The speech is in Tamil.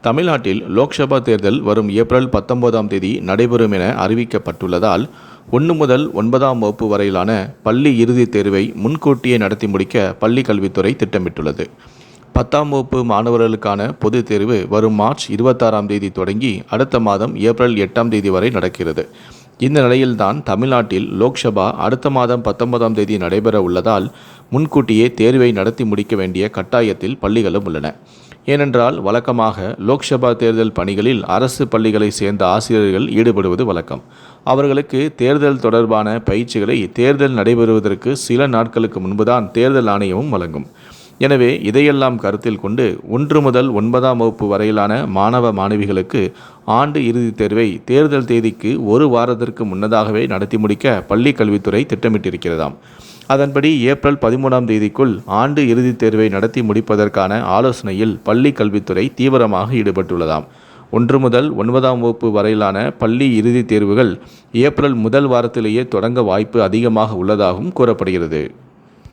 தமிழ்நாட்டில் லோக்சபா தேர்தல் வரும் ஏப்ரல் பத்தொன்பதாம் தேதி நடைபெறும் என அறிவிக்கப்பட்டுள்ளதால் ஒன்று முதல் ஒன்பதாம் வகுப்பு வரையிலான பள்ளி இறுதித் தேர்வை முன்கூட்டியே நடத்தி முடிக்க பள்ளி கல்வித்துறை திட்டமிட்டுள்ளது. பத்தாம் வகுப்பு மாணவர்களுக்கான பொதுத் தேர்வு வரும் மார்ச் இருபத்தாறாம் தேதி தொடங்கி அடுத்த மாதம் ஏப்ரல் எட்டாம் தேதி வரை நடக்கிறது. இந்த நிலையில்தான் தமிழ்நாட்டில் லோக்சபா அடுத்த மாதம் பத்தொன்பதாம் தேதி நடைபெற உள்ளதால் முன்கூட்டியே தேர்வை நடத்தி முடிக்க வேண்டிய கட்டாயத்தில் பள்ளிகளும் உள்ளன. ஏனென்றால் வழக்கமாக லோக்சபா தேர்தல் பணிகளில் அரசு பள்ளிகளை சேர்ந்த ஆசிரியர்கள் ஈடுபடுவது வழக்கம். அவர்களுக்கு தேர்தல் தொடர்பான பயிற்சிகளை தேர்தல் நடைபெறுவதற்கு சில நாட்களுக்கு முன்புதான் தேர்தல் ஆணையமும் வழங்கும். எனவே இதையெல்லாம் கருத்தில் கொண்டு ஒன்று முதல் ஒன்பதாம் வகுப்பு வரையிலான மாணவ மாணவிகளுக்கு ஆண்டு இறுதித் தேர்வை தேர்தல் தேதிக்கு ஒரு வாரத்திற்கு முன்னதாகவே நடத்தி முடிக்க பள்ளி கல்வித்துறை திட்டமிட்டிருக்கிறதாம். அதன்படி ஏப்ரல் பதிமூணாம் தேதிக்குள் ஆண்டு இறுதித் தேர்வை நடத்தி முடிப்பதற்கான ஆலோசனையில் பள்ளி கல்வித்துறை தீவிரமாக ஈடுபட்டுள்ளதாம். ஒன்று முதல் ஒன்பதாம் வகுப்பு வரையிலான பள்ளி இறுதித் தேர்வுகள் ஏப்ரல் முதல் வாரத்திலேயே தொடங்க வாய்ப்பு அதிகமாக உள்ளதாகவும் கூறப்படுகிறது.